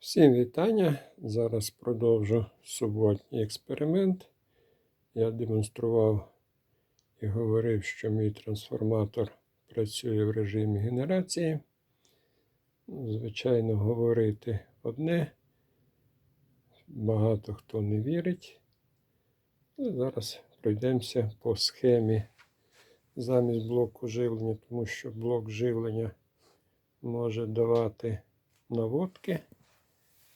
Всім вітання. Зараз продовжу суботній експеримент. Я демонстрував і говорив, що мій трансформатор працює в режимі генерації. Звичайно, говорити одне. Багато хто не вірить. Зараз пройдемося по схемі замість блоку живлення, тому що блок живлення може давати наводки.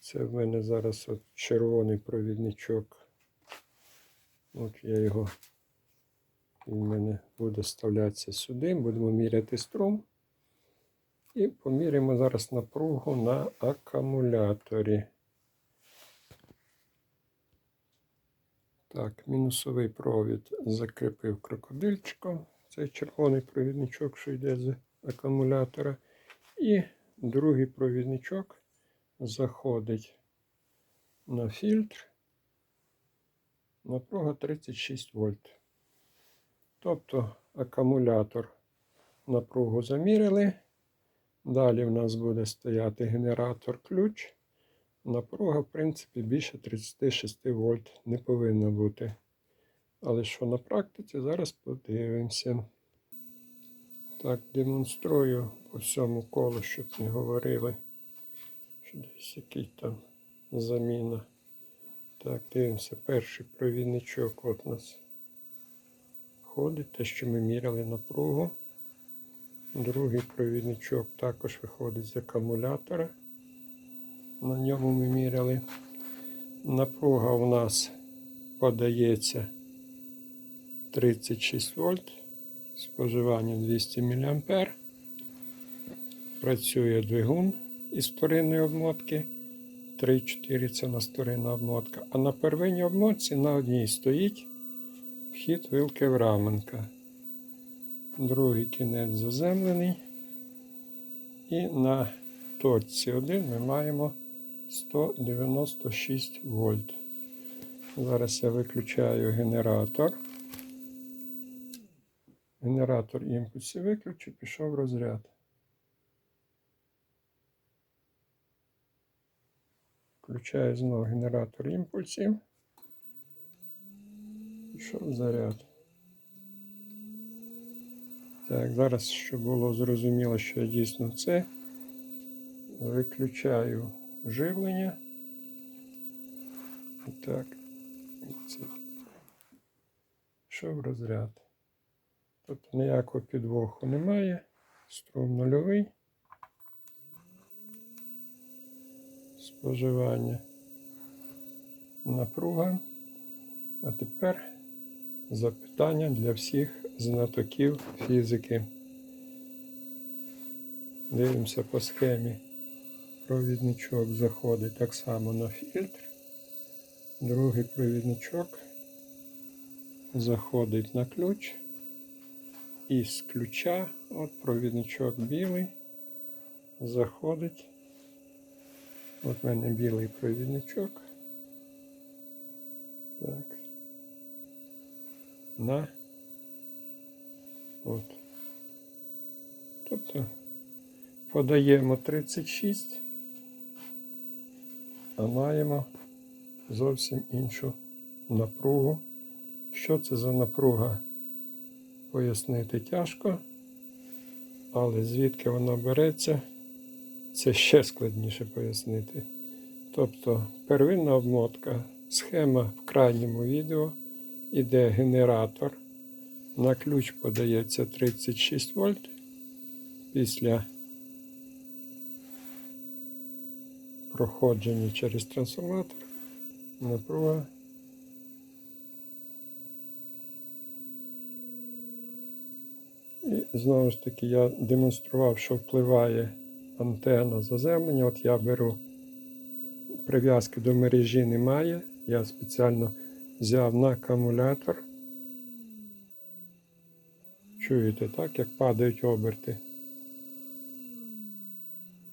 Це в мене зараз от червоний провідничок. От я його, він в мене буде вставлятися сюди. Будемо міряти струм. І поміряємо зараз напругу на акумуляторі. Так, мінусовий провід закріпив крокодильчиком. Цей червоний провідничок, що йде з акумулятора. І другий провідничок заходить на фільтр. Напруга 36 вольт. Тобто акумулятор напругу заміряли. Далі в нас буде стояти генератор ключ. Напруга, в принципі, більше 36 вольт не повинна бути. Але що на практиці, зараз подивимося. Так, демонструю по всьому колу, щоб не говорили, десь який там заміна. Так, дивимося, перший провідничок от нас ходить, те, що ми міряли напругу. Другий провідничок також виходить з акумулятора. На ньому ми міряли. Напруга у нас подається 36 вольт, споживання 200 мА. Працює двигун із вторинної обмотки. 3-4 це на вторинна обмотка. А на первинній обмотці на одній стоїть вхід вилки Враменка. Другий кінець заземлений. І на точці 1 ми маємо 196 вольт. Зараз я виключаю генератор. Генератор імпульсів виключу, пішов розряд. Включаю знову генератор імпульсів. Пішов заряд. Так, зараз, щоб було зрозуміло, що дійсно це, виключаю живлення. Так, це пішов розряд. Тобто ніякого підвоху немає. Струм нульовий. Споживання напруга. А тепер запитання для всіх знатоків фізики. Дивимося по схемі. Провідничок заходить так само на фільтр. Другий провідничок заходить на ключ. І з ключа, от провідничок білий, заходить. От в мене білий провідничок. Так. На. От. Тобто подаємо 36, а маємо зовсім іншу напругу. Що це за напруга? Пояснити тяжко, але звідки вона береться, це ще складніше пояснити. Тобто первинна обмотка, схема в крайньому відео, іде генератор. На ключ подається 36 вольт. Після проходження через трансформатор напруга І знову ж таки я демонстрував, що впливає антенна заземлення. От я беру прив'язки до мережі немає. Я спеціально взяв на акумулятор. Чуєте, так, як падають оберти.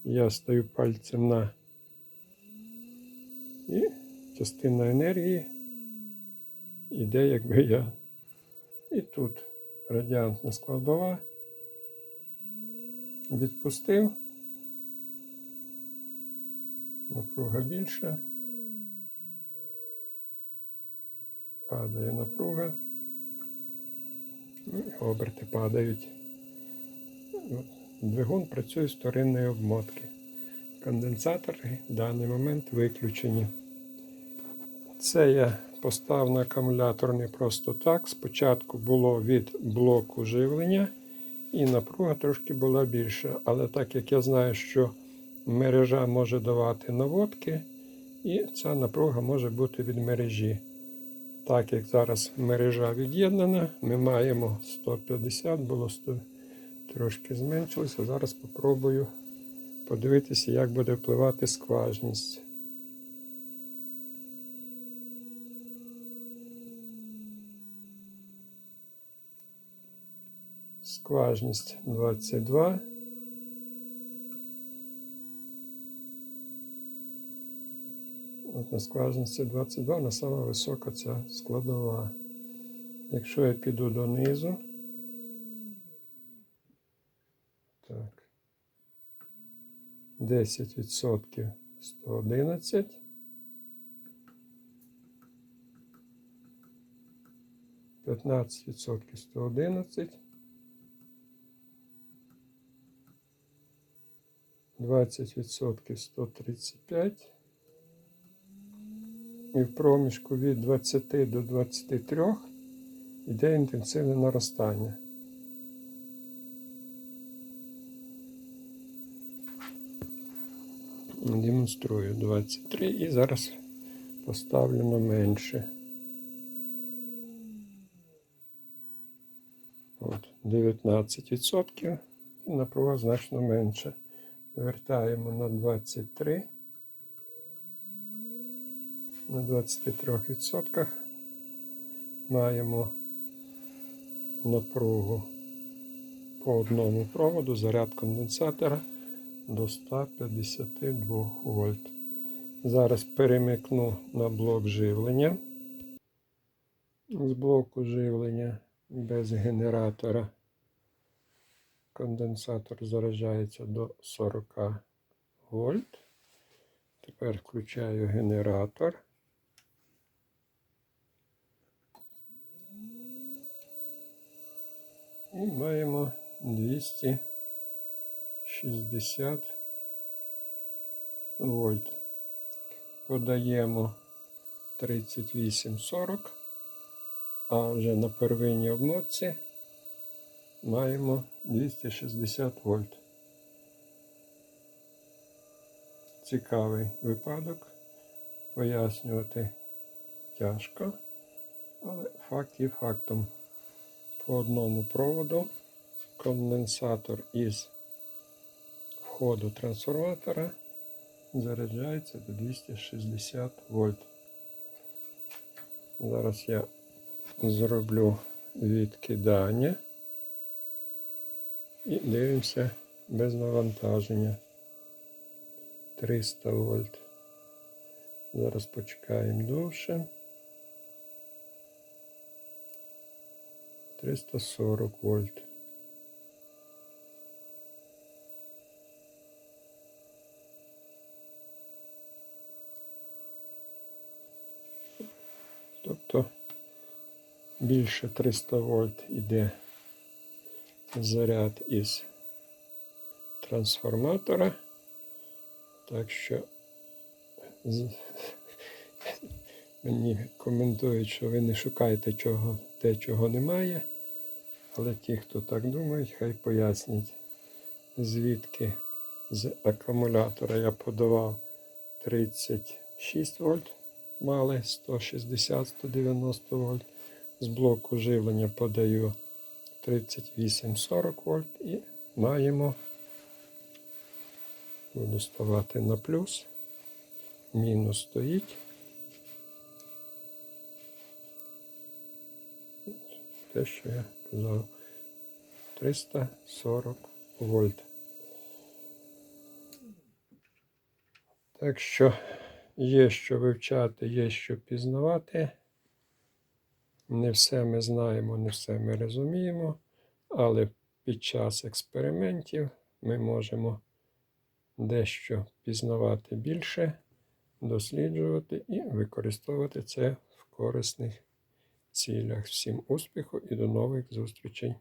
Я стою пальцем на і частина енергії іде, якби я. І тут радіантна складова. Відпустив. Напруга більша. Падає напруга. Ну, і оберти падають. Двигун працює з вторинної обмотки. Конденсатори в даний момент виключені. Це я поставив на акумулятор не просто так. Спочатку було від блоку живлення, і напруга трошки була більша. Але так як я знаю, що мережа може давати наводки, і ця напруга може бути від мережі. Так як зараз мережа від'єднана, ми маємо 150, було 100, трошки зменшилося. Зараз спробую подивитися, як буде впливати скважність. Скважність 22. От на скважинці 22 на сама висока ця складова. Якщо я піду донизу, так, 10% 111. П'ятнадцять відсотків 111. 20 відсотків 135. І в проміжку від 20 до 23 йде інтенсивне наростання. Демонструю 23 і зараз поставлю менше. От, 19% і напруга значно менша. Вертаємо на 23 на 23% маємо напругу по одному проводу, заряд конденсатора до 152 вольт. Зараз перемикну на блок живлення. З блоку живлення без генератора конденсатор заряджається до 40 вольт. Тепер включаю генератор. І маємо 260 вольт. Подаємо 38-40, а вже на первинній обмотці маємо 260 вольт. Цікавий випадок. Пояснювати тяжко, але факт є фактом. По одному проводу конденсатор із входу трансформатора заряджається до 260 вольт. Зараз я зроблю відкидання і дивимося без навантаження. 300 вольт. Зараз почекаємо довше. 340 вольт. Тобто більше 300 вольт іде заряд із трансформатора. Так що мені коментують, що ви не шукаєте чого, те, чого немає. Але ті, хто так думають, хай пояснять, звідки з акумулятора я подавав 36 вольт, мали 160-190 вольт. З блоку живлення подаю 38-40 вольт і маємо Буду ставати на плюс. Мінус стоїть. Те, що я казав. 340 вольт. Так що є що вивчати, є що пізнавати. Не все ми знаємо, не все ми розуміємо, але під час експериментів ми можемо дещо пізнавати більше, досліджувати і використовувати це в корисних цілях. Всім успіху і до нових зустрічей!